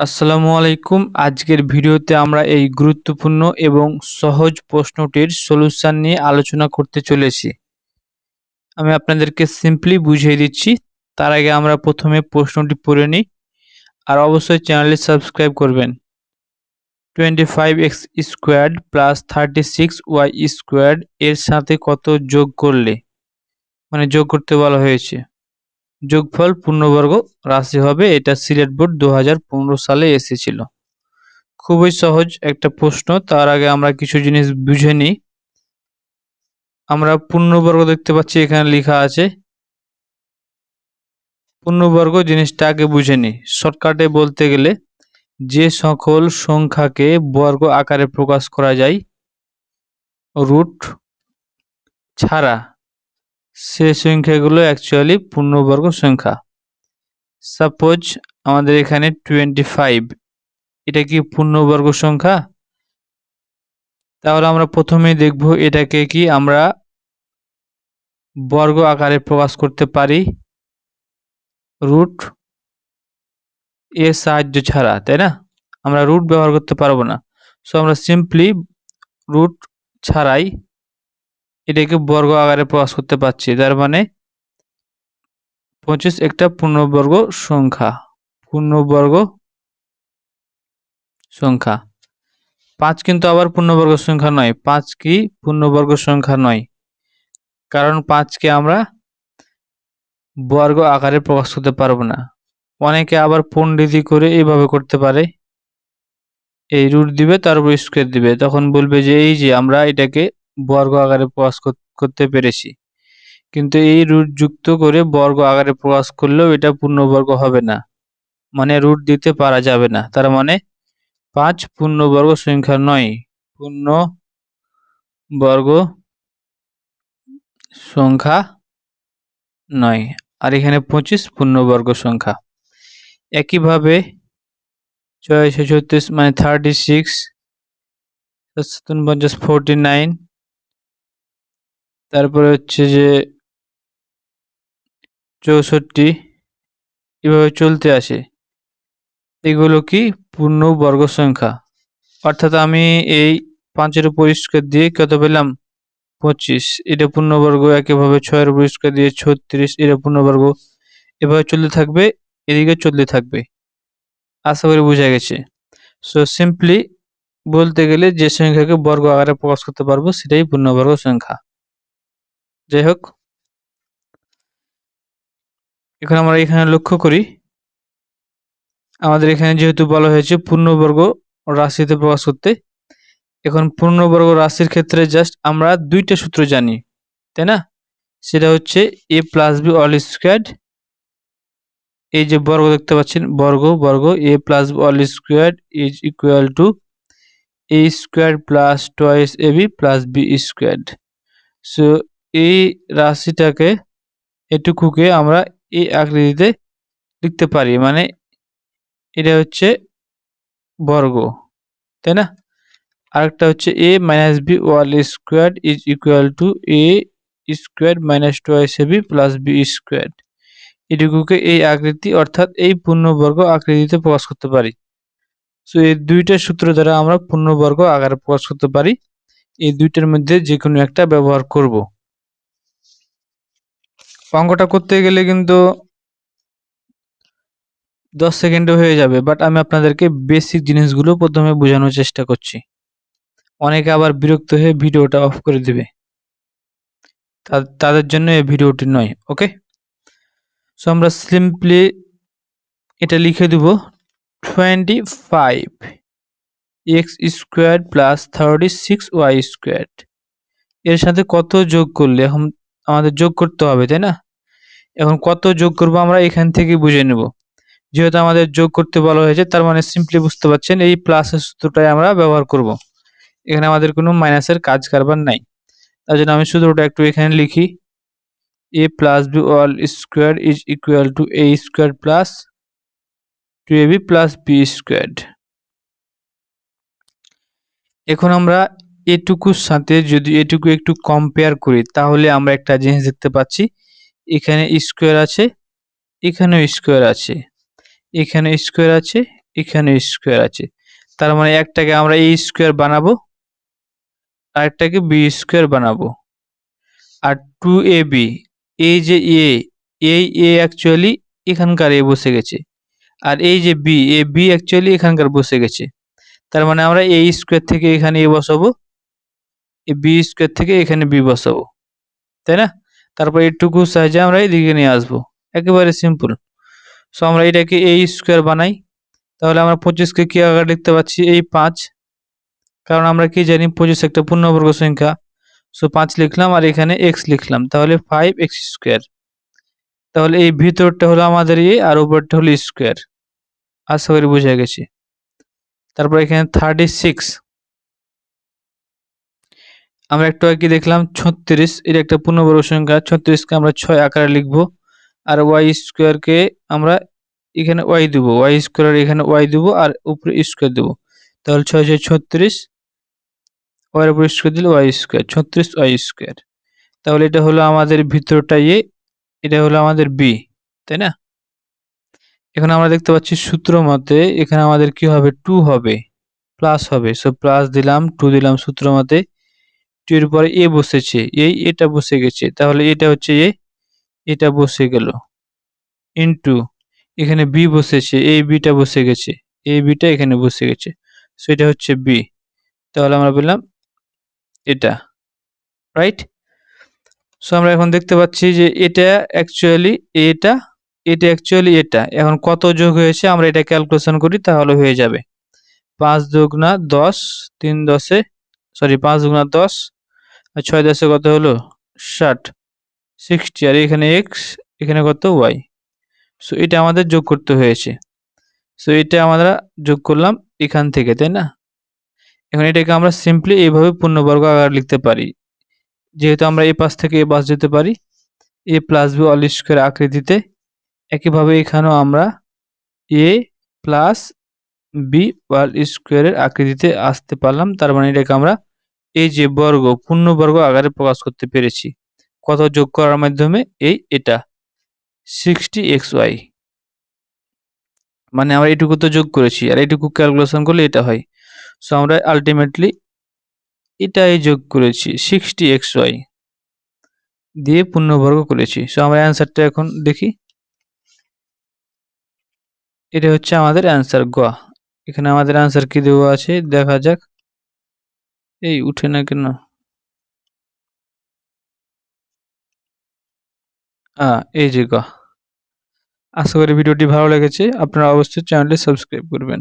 আসসালামু আলাইকুম। আজকের ভিডিওতে আমরা এই গুরুত্বপূর্ণ এবং সহজ প্রশ্নটির সলিউশন নিয়ে আলোচনা করতে চলেছি। আমি আপনাদেরকে সিম্পলি বুঝিয়ে দিচ্ছি। তার আগে আমরা প্রথমে প্রশ্নটি পড়ে নিই আর অবশ্যই চ্যানেলটি সাবস্ক্রাইব করবেন। Twenty five x squared plus thirty six y squared এর সাথে কত যোগ করলে? মানে যোগ করতে বলা হয়েছে। যোগফল পূর্ণবর্গ রাশি হবে। এটা সিলেট বোর্ড দু হাজার পনেরো সালে এসেছিল। খুবই সহজ একটা প্রশ্ন। তার আগে আমরা কিছু জিনিস বুঝে নিই। আমরা পূর্ণবর্গ দেখতে পাচ্ছি, এখানে লেখা আছে। পূর্ণবর্গ জিনিসটা আগে বুঝে নিই। শর্টকাটে বলতে গেলে, যে সকল সংখ্যাকে বর্গ আকারে প্রকাশ করা যায়, রুট ছাড়া সে সংখ্যাগুলো অ্যাকচুয়ালি পূর্ণবর্গ সংখ্যা। সাপোজ আমাদের এখানে টোয়েন্টি ফাইভ এটা কি পূর্ণবর্গ সংখ্যা? তাহলে আমরা প্রথমেই দেখব এটাকে কি আমরা বর্গ আকারে প্রকাশ করতে পারি। রুট এর সাহায্য ছাড়া, তাই না? আমরা রুট ব্যবহার করতে পারব না। সো আমরা সিম্পলি রুট ছাড়াই এটাকে বর্গ আকারে প্রকাশ করতে পারছি। তার মানে পঁচিশ একটা পূর্ণবর্গ সংখ্যা পূর্ণবর্গ সংখ্যা। পাঁচ কিন্তু আবার পূর্ণবর্গ সংখ্যা নয়। পাঁচ কি পূর্ণবর্গ সংখ্যা নয়। কারণ পাঁচকে আমরা বর্গ আকারে প্রকাশ করতে পারব না। অনেকে আবার পণ্ডিতি করে এইভাবে করতে পারে। এই রুট দিবে, তার উপর স্কোয়ার দিবে। তখন বলবে যে, এই যে আমরা এটাকে বর্গ আকারে প্রকাশ করতে পেরেছি। কিন্তু এই রুট যুক্ত করে বর্গ আকারে প্রকাশ করলেও এটা পূর্ণবর্গ হবে না। মানে রুট দিতে পারা যাবে না। তার মানে পাঁচ পূর্ণবর্গ সংখ্যা নয় পূর্ণ বর্গ সংখ্যা নয়। আর এখানে পঁচিশ পূর্ণবর্গ সংখ্যা। একইভাবে ছয়শো ছত্রিশ মানে থার্টি সিক্স পঞ্চাশ ফোরটি নাইন তারপরে হচ্ছে যে চৌষট্টি, এভাবে চলতে আসে। এগুলো কি? পূর্ণ বর্গ সংখ্যা। অর্থাৎ আমি এই পাঁচের পরিষ্কার দিয়ে কত পেলাম? পঁচিশ। এটা পূর্ণবর্গ একইভাবে ছয়ের পরিষ্কার দিয়ে ছত্রিশ, এটা পূর্ণবর্গ এভাবে চলতে থাকবে, এদিকে চলতে থাকবে। আশা করি বোঝা গেছে। সো সিম্পলি বলতে গেলে যে সংখ্যাকে বর্গ আকারে প্রকাশ করতে পারব, সেটাই পূর্ণবর্গ সংখ্যা। যাই হোক এখন আমরা এখানে লক্ষ্য করি, আমাদের এখানে যেহেতু বলা হয়েছে পূর্ণবর্গ রাশিতে প্রকাশ করতে, এখন পূর্ণবর্গ রাশির ক্ষেত্রে জাস্ট আমরা দুইটা সূত্র জানি, তাই না? সেটা হচ্ছে a plus b whole square এই যে বর্গ দেখতে পাচ্ছেন, বর্গ বর্গ a plus whole square is equal to a square plus twice a b plus b square so এই রাশিটাকে এটুকুকে আমরা এই আকৃতিতে লিখতে পারি। মানে এটা হচ্ছে বর্গ, তাই না? আরেকটা হচ্ছে a minus b whole square is equal to a square minus twice a b plus b square এটুকুকে এই আকৃতি অর্থাৎ এই পূর্ণবর্গ আকৃতিতে প্রকাশ করতে পারি। সো এই দুইটা সূত্র দ্বারা আমরা পূর্ণবর্গ আকারে প্রকাশ করতে পারি। এই দুইটার মধ্যে যে কোনো একটা ব্যবহার করব। অঙ্কটা করতে গেলে কিন্তু দশ সেকেন্ডে হয়ে যাবে বাট আমি আপনাদেরকে বেসিক জিনিসগুলো প্রথমে বোঝানোর চেষ্টা করছি। অনেকে আবার বিরক্ত হয়ে ভিডিওটা অফ করে দিবে। তাদের জন্য এই ভিডিওটি নয় ওকে সো আমরা সিম্পলি এটা লিখে দেব twenty five x square plus thirty six y square এর সাথে কত যোগ করলে, এখন আমাদের যোগ করতে হবে, তাই না? এখন কত যোগ করব আমরা এখান থেকে বুঝে নেব। যেহেতু আমাদের যোগ করতে বলা হয়েছে, তার মানে সিম্পলি বুঝতে পারছেন এই প্লাসের সূত্রটাই আমরা ব্যবহার করব। এখানে আমাদের কোনো মাইনাসের কাজ কারবার নাই। তার জন্য আমি সূত্রটা একটু এখানে লিখি। A plus b whole square is equal to a square plus two a b plus b square এখন আমরা এটুকুর সাথে যদি এটুকু একটু কম্পেয়ার করি, তাহলে আমরা একটা জিনিস দেখতে পাচ্ছি। এখানে স্কোয়ার আছে, এখানেও স্কোয়ার আছে, এখানে স্কোয়ার আছে, এখানে স্কোয়ার আছে। তার মানে একটাকে আমরা এ স্কোয়ার বানাবো, আরেকটাকে বি স্কোয়ার বানাবো। আর টু এ বি এই যে এ এই এ অ্যাকচুয়ালি এখানকার এ বসে গেছে। আর এই যে বি এ বি অ্যাকচুয়ালি এখানকার বসে গেছে। তার মানে আমরা এ স্কোয়ার থেকে এখানে এ বসাবো এই বি স্কোয়ার থেকে এখানে বি বসাবো। তাই না? তারপর এইটুকু সাহায্যে আমরা এদিকে নিয়ে আসব। একেবারে সিম্পল সো আমরা এটাকে এই স্কোয়ার বানাই। তাহলে আমরা পঁচিশকে কি আকার লিখতে পাচ্ছি? এই পাঁচ। কারণ আমরা কি জানি? পঁচিশ একটা পূর্ণবর্গ সংখ্যা। সো পাঁচ লিখলাম আর এখানে এক্স লিখলাম। তাহলে ফাইভ এক্স স্কোয়ার তাহলে এই ভিতরটা হলো আমাদের এ আর উপরটা হলো স্কোয়ার আশা করি বুঝে গেছি। তারপর এখানে থার্টি সিক্স আমরা একটু আগে দেখলাম ছত্রিশ, এটা একটা পূর্ণবর্গ সংখ্যা ছত্রিশকে আমরা ছয় আকারে লিখব আর ওয়াই স্কোয়ারকে আমরা এখানে ওয়াই দেবো। ওয়াই স্কোয়ার এখানে ওয়াই দেবো আর উপরে স্কোয়ার দেবো। তাহলে ছয় ছয় ছত্রিশ ওয়াই উপরে স্কোয়ার দিলে ওয়াই স্কোয়ার, ছত্রিশ ওয়াই স্কোয়ার। তাহলে এটা হলো আমাদের ভিতরটা এ, এটা হলো আমাদের বি, তাই না? এখন আমরা দেখতে পাচ্ছি সূত্র মতে এখানে আমাদের কি হবে? টু হবে, প্লাস হবে। সো প্লাস দিলাম, টু দিলাম সূত্র মতে টু এর পরে এ বসেছে, এই এটা বসে গেছে, তাহলে এটা হচ্ছে এ, এটা বসে গেল। ইনটু এখানে বি বসেছে, এই বিটা বসে গেছে, এই বিটা এখানে বসে গেছে সো এটা হচ্ছে বি তাহলে আমরা বললাম এটা রাইট সো আমরা এখন দেখতে পাচ্ছি যে এটা অ্যাকচুয়ালি এটা এটা অ্যাকচুয়ালি এটা, এখন কত যোগ হয়েছে আমরা এটা ক্যালকুলেশন করি তাহলে হয়ে যাবে। পাঁচ দুগুণা দশ, তিন দশে সরি পাঁচ দুগুণা দশ ছয় দশে কত হলো? ষাট। সিক্সটি আর এখানে এক্স এখানে কত? ওয়াই সো এটা আমাদের যোগ করতে হয়েছে। সো এটা আমরা যোগ করলাম এখান থেকে, তাই না? এখন এটাকে আমরা সিম্পলি এইভাবে পূর্ণবর্গ আকার লিখতে পারি। যেহেতু আমরা এ পাশ থেকে এ পাশ যেতে পারি, a plus b whole square আকৃতিতে, একইভাবে এখানেও আমরা এ প্লাস বি ওয়াল স্কোয়ারের আকৃতিতে আসতে পারলাম। তার মানে এটাকে আমরা এই যে বর্গ পূর্ণবর্গ আকারে প্রকাশ করতে পেরেছি। কত যোগ করার মাধ্যমে? এই এটা। সিক্সটি এক্স ওয়াই মানে আমরা এটুকু তো যোগ করেছি, আর এটুকু ক্যালকুলেশন করলে এটা হয়। সো আমরা আলটিমেটলি এটাই যোগ করেছি সিক্সটি এক্স ওয়াই দিয়ে পূর্ণবর্গ করেছি। সো আমরা অ্যান্সারটা এখন দেখি। এটা হচ্ছে আমাদের অ্যান্সার গ এখানে আমাদের অ্যান্সার কি দেওয়া আছে? দেখা যাক। এই, উঠে না কেন? এই যে গ। আশা করি ভিডিওটি ভালো লেগেছে। আপনারা অবশ্যই চ্যানেলটি সাবস্ক্রাইব করবেন।